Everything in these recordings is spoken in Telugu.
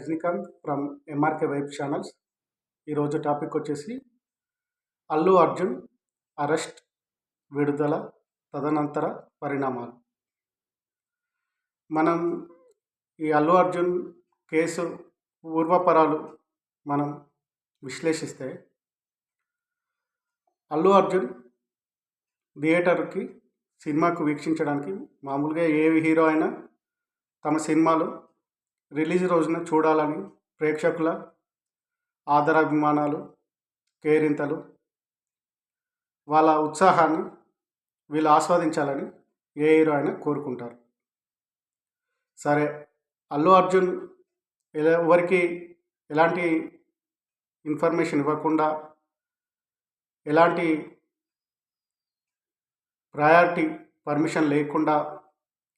Rajinikanth from MRK vibe channels ఈరోజు టాపిక్ వచ్చేసి అల్లు అర్జున్ అరెస్ట్ విడుదల తదనంతర పరిణామాలు. మనం ఈ అల్లు అర్జున్ కేసు పూర్వపరాలు మనం విశ్లేషిస్తే అల్లు అర్జున్ థియేటర్కి సినిమాకు వీక్షించడానికి మామూలుగా ఏ హీరో అయినా తమ సినిమాలు రిలీజ్ రోజున చూడాలని ప్రేక్షకుల ఆదరాభిమానాలు కేరింతలు వాళ్ళ ఉత్సాహాన్ని వీళ్ళు ఆస్వాదించాలని ఏ హీరో అయినా కోరుకుంటారు. సరే అల్లు అర్జున్ ఎవరికి ఎలాంటి ఇన్ఫర్మేషన్ ఇవ్వకుండా ఎలాంటి ప్రయారిటీ పర్మిషన్ లేకుండా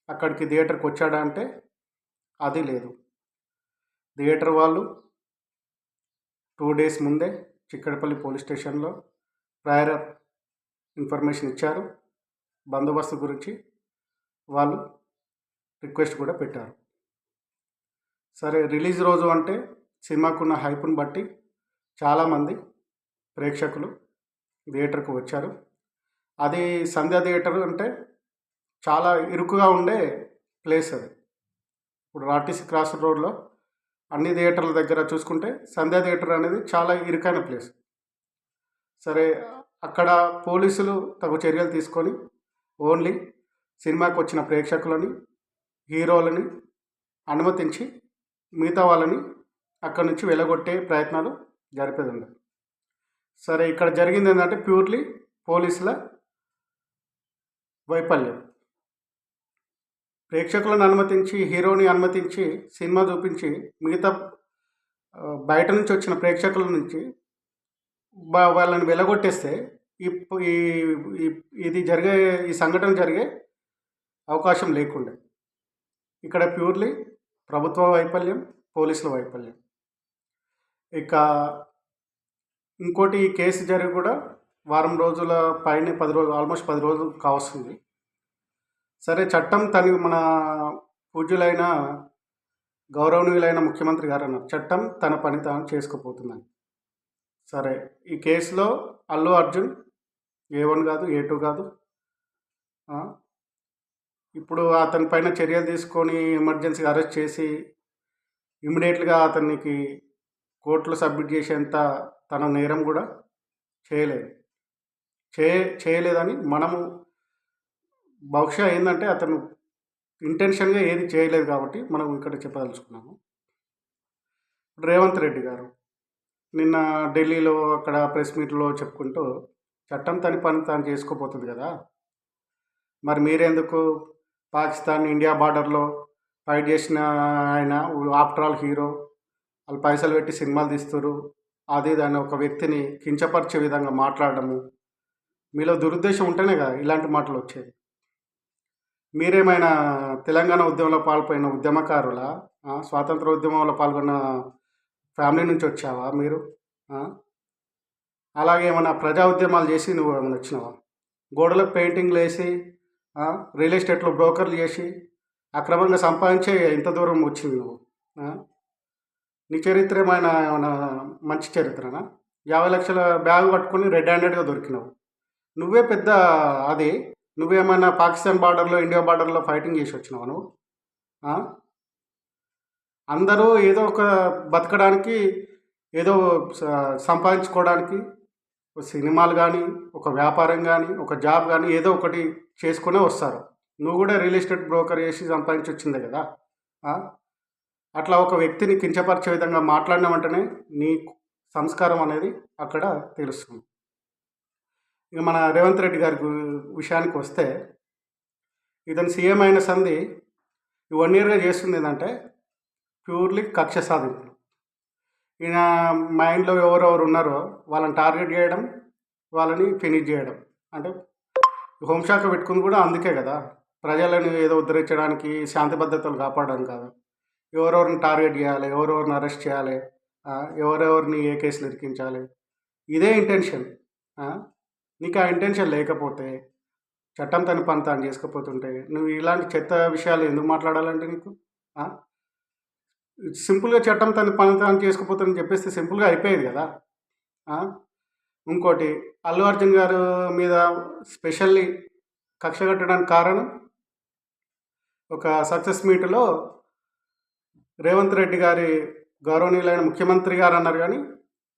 అక్కడికి థియేటర్కి వచ్చాడంటే అది లేదు. థియేటర్ వాళ్ళు టూ డేస్ ముందే చిక్కడపల్లి పోలీస్ స్టేషన్లో ప్రయర్ ఇన్ఫర్మేషన్ ఇచ్చారు. బందోబస్తు గురించి వాళ్ళు రిక్వెస్ట్ కూడా పెట్టారు. సరే రిలీజ్ రోజు అంటే సినిమాకున్న హైప్ను బట్టి చాలామంది ప్రేక్షకులు థియేటర్కు వచ్చారు. అది సంధ్యా థియేటర్ అంటే చాలా ఇరుకుగా ఉండే ప్లేస్ అది. ఇప్పుడు ఆర్టీసీ క్రాస్ రోడ్లో అన్ని థియేటర్ల దగ్గర చూసుకుంటే సంధ్యా థియేటర్ అనేది చాలా ఇరుకైన ప్లేస్. సరే అక్కడ పోలీసులు తగు చర్యలు తీసుకొని ఓన్లీ సినిమాకి వచ్చిన ప్రేక్షకులని హీరోలని అనుమతించి మిగతా వాళ్ళని అక్కడి నుంచి వెళ్ళగొట్టే ప్రయత్నాలు జరిపేది సరే ఇక్కడ జరిగింది ఏంటంటే ప్యూర్లీ పోలీసుల వైఫల్యం. ప్రేక్షకులను అనుమతించి హీరోని అనుమతించి సినిమా చూపించి మిగతా బయట నుంచి వచ్చిన ప్రేక్షకుల నుంచి వాళ్ళని వెలగొట్టేస్తే ఇది జరిగే ఈ సంఘటన జరిగే అవకాశం లేకుండే. ఇక్కడ ప్యూర్లీ ప్రభుత్వ వైఫల్యం పోలీసుల వైఫల్యం. ఇక ఇంకోటి ఈ కేసు జరిగి కూడా వారం రోజుల పైన పది రోజులు ఆల్మోస్ట్ పది రోజులు కావస్తుంది సరే చట్టం తని మన పూజ్యులైన గౌరవనీయులైన ముఖ్యమంత్రి గారు అన్నారు. చట్టం తన పని తాను చేసుకుపోతుందని. సరే ఈ కేసులో అల్లు అర్జున్ ఏ వన్ కాదు ఏ టూ కాదు ఇప్పుడు అతని పైన చర్యలు తీసుకొని ఎమర్జెన్సీ అరెస్ట్ చేసి ఇమ్మీడియట్గా అతనికి కోర్టులో సబ్మిట్ చేసేంత తన నేరం కూడా చేయలేదు. చే చేయలేదని మనము బహుశా ఏంటంటే అతను ఇంటెన్షన్గా ఏది చేయలేదు కాబట్టి మనం ఇక్కడ చెప్పదలుచుకున్నాము. రేవంత్ రెడ్డి గారు నిన్న ఢిల్లీలో అక్కడ ప్రెస్ మీట్లో చెప్పుకుంటూ చట్టం తని పని తాను చేసుకోపోతుంది కదా మరి మీరెందుకు పాకిస్తాన్ ఇండియా బార్డర్లో ఫైట్ చేసిన ఆయన ఆఫ్టర్ ఆల్ హీరో వాళ్ళు పైసలు పెట్టి సినిమాలు తీస్తారు అది దాని ఒక వ్యక్తిని కించపరిచే విధంగా మాట్లాడడము మీలో దురుద్దేశం ఉంటేనే కదా ఇలాంటి మాటలు వచ్చేది మీరేమైనా తెలంగాణ ఉద్యమంలో పాల్పడిన ఉద్యమకారుల స్వాతంత్ర ఉద్యమంలో పాల్గొన్న ఫ్యామిలీ నుంచి వచ్చావా మీరు? అలాగే ఏమైనా ప్రజా ఉద్యమాలు చేసి నువ్వు ఏమైనా వచ్చినావా? గోడలకు పెయింటింగ్లు వేసి రియల్ ఎస్టేట్లో బ్రోకర్లు చేసి అక్రమంగా సంపాదించే ఇంత దూరం వచ్చింది నువ్వు నీ చరిత్ర ఏమైనా ఏమైనా మంచి చరిత్రనా? యాభై లక్షల బ్యాగ్ పట్టుకుని రెడ్ హ్యాండెడ్గా దొరికినావు. నువ్వే పెద్ద అది నువ్వేమైనా పాకిస్తాన్ బార్డర్లో ఇండియా బార్డర్లో ఫైటింగ్ చేసి వచ్చినావు నువ్వు? అందరూ ఏదో ఒక బతకడానికి ఏదో సంపాదించుకోవడానికి సినిమాలు కానీ ఒక వ్యాపారం కానీ ఒక జాబ్ కానీ ఏదో ఒకటి చేసుకునే వస్తారు. నువ్వు కూడా రియల్ ఎస్టేట్ బ్రోకర్ చేసి సంపాదించి వచ్చిందే కదా? అట్లా ఒక వ్యక్తిని కించపరిచే విధంగా మాట్లాడిన వెంటనే నీ సంస్కారం అనేది అక్కడ తెలుస్తుంది. ఇక మన రేవంత్ రెడ్డి గారి విషయానికి వస్తే ఇతను సీఎం అయిన సంధి వన్ ఇయర్గా చేస్తుంది ఏంటంటే ప్యూర్లీ కక్ష సాధింపులు. ఈయన మైండ్లో ఎవరెవరు ఉన్నారో వాళ్ళని టార్గెట్ చేయడం వాళ్ళని ఫినిష్ చేయడం. అంటే హోంశాఖ పెట్టుకుంది కూడా అందుకే కదా. ప్రజలను ఏదో ఉద్ధరించడానికి శాంతి భద్రతలు కాపాడడం కాదు. ఎవరెవరిని టార్గెట్ చేయాలి ఎవరెవరిని అరెస్ట్ చేయాలి ఎవరెవరిని ఏ కేసులు ఇరికించాలి. ఇదే ఇంటెన్షన్ నీకు ఆ ఇంటెన్షన్ లేకపోతే చట్టం తన పని తాను చేసుకపోతుంటే నువ్వు ఇలాంటి చెత్త విషయాలు ఎందుకు మాట్లాడాలంటే నీకు? సింపుల్గా చట్టం తన పని తాను చేసుకుపోతుందని చెప్పేస్తే సింపుల్గా అయిపోయేది కదా? ఇంకోటి అల్లు అర్జున్ గారు మీద స్పెషల్లీ కక్ష కట్టడానికి కారణం? ఒక సక్సెస్ మీట్లో రేవంత్ రెడ్డి గారి గౌరవనీయులైన ముఖ్యమంత్రి గారు అన్నారు కానీ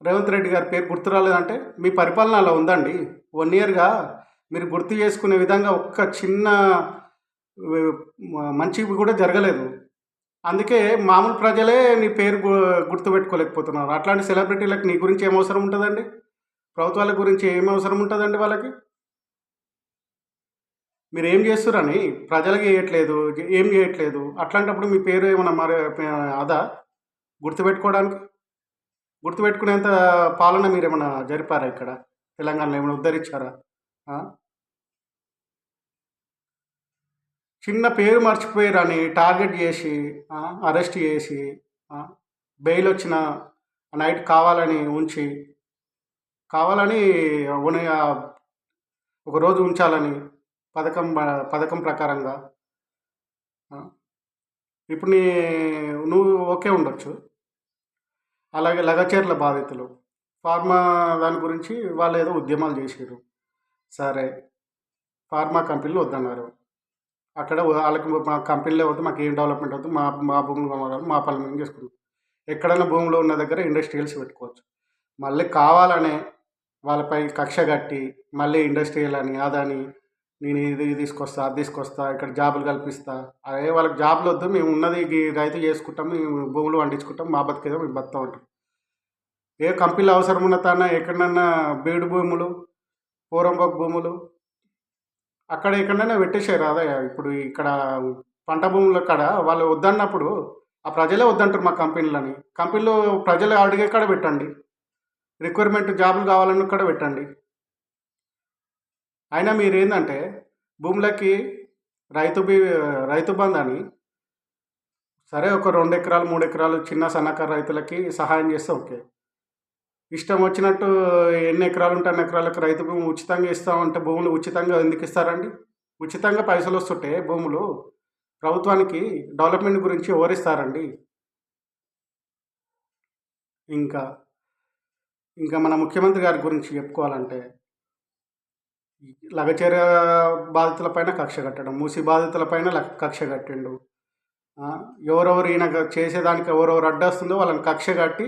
రేవంత్ రెడ్డి గారి పేరు గుర్తు రాలేదంటే మీ పరిపాలన అలా ఉందండి. వన్ ఇయర్గా మీరు గుర్తు చేసుకునే విధంగా ఒక్క చిన్న మంచివి కూడా జరగలేదు. అందుకే మామూలు ప్రజలే నీ పేరు గు- గుర్తుపెట్టుకోలేకపోతున్నారు. అట్లాంటి సెలబ్రిటీలకు నీ గురించి ఏం అవసరం ఉంటుందండి? ప్రభుత్వాల గురించి ఏం అవసరం ఉంటుందండి వాళ్ళకి? మీరు ఏం చేస్తురని ప్రజలకు చేయట్లేదు ఏం చేయట్లేదు. అట్లాంటప్పుడు మీ పేరు ఏమన్నా మరి అదా? గుర్తుపెట్టుకోవడానికి? గుర్తుపెట్టుకునేంత పాలన మీరు ఏమైనా జరిపారా ఇక్కడ? తెలంగాణలో ఏమైనా ఉద్ధరించారా? చిన్న పేరు మర్చిపోయారని టార్గెట్ చేసి అరెస్ట్ చేసి బెయిల్ వచ్చిన నైట్ కావాలని ఉంచి కావాలని ఒకరోజు ఒక రోజు ఉంచాలని పథకం పథకం ప్రకారంగా ఇప్పుడు నీ నువ్వు ఓకే ఉండొచ్చు. అలాగే లగచర్ల బాధితులు. ఫార్మా దాని గురించి వాళ్ళు ఏదో ఉద్యమాలు చేసారు సరే ఫార్మా కంపెనీలు వద్దన్నారు. అక్కడ వాళ్ళకి మా కంపెనీలో వద్దు మాకు ఏం డెవలప్మెంట్ వద్దు మా మా భూములు మా పనులు మేము చేసుకుంటాం. ఎక్కడైనా భూమిలో ఉన్న దగ్గర ఇండస్ట్రియల్స్ పెట్టుకోవచ్చు. మళ్ళీ కావాలనే వాళ్ళపై కక్ష కట్టి మళ్ళీ ఇండస్ట్రియల్ అని అదని నేను ఇది తీసుకొస్తా అది తీసుకొస్తా ఇక్కడ జాబులు కల్పిస్తా. అదే వాళ్ళకి జాబులు వద్దు మేము ఉన్నది రైతు చేసుకుంటాం మేము భూములు పండించుకుంటాం మా బతికేదో మేము బతాం అంటాం ఏ కంపెనీలు అవసరం ఉన్న తాన ఎక్కడన్నా బీడు భూములు పూరంబొక్ భూములు అక్కడ ఎక్కడైనా పెట్టేశారు అదే ఇప్పుడు ఇక్కడ పంట భూముల కాడ వాళ్ళు వద్దన్నప్పుడు ఆ ప్రజలే వద్దంటారు మా కంపెనీలని. కంపెనీలో ప్రజలు అడిగే కాడ పెట్టండి. రిక్వైర్మెంట్ జాబులు కావాలన్న కాడ పెట్టండి. అయినా మీరు ఏంటంటే భూములకి రైతు బీ రైతు బంధు అని సరే ఒక రెండు ఎకరాలు మూడు ఎకరాలు చిన్న సన్నకారు రైతులకి సహాయం చేస్తే ఓకే. ఇష్టం వచ్చినట్టు ఎన్ని ఎకరాలు ఉంటే అన్ని ఎకరాలకు రైతు భూమి ఉచితంగా ఇస్తామంటే భూములు ఉచితంగా ఎందుకు ఇస్తారండి? ఉచితంగా పైసలు వస్తుంటే భూములు ప్రభుత్వానికి డెవలప్మెంట్ గురించి వివరిస్తారండి ఇంకా ఇంకా మన ముఖ్యమంత్రి గారి గురించి చెప్పుకోవాలంటే లగచర్య బాధితులపైన కక్ష కట్టడం మూసి బాధితులపైన ల- కక్ష కట్టిండు. ఎవరెవరు ఈయన చేసేదానికి ఎవరెవరు అడ్డొస్తుందో వాళ్ళని కక్ష కట్టి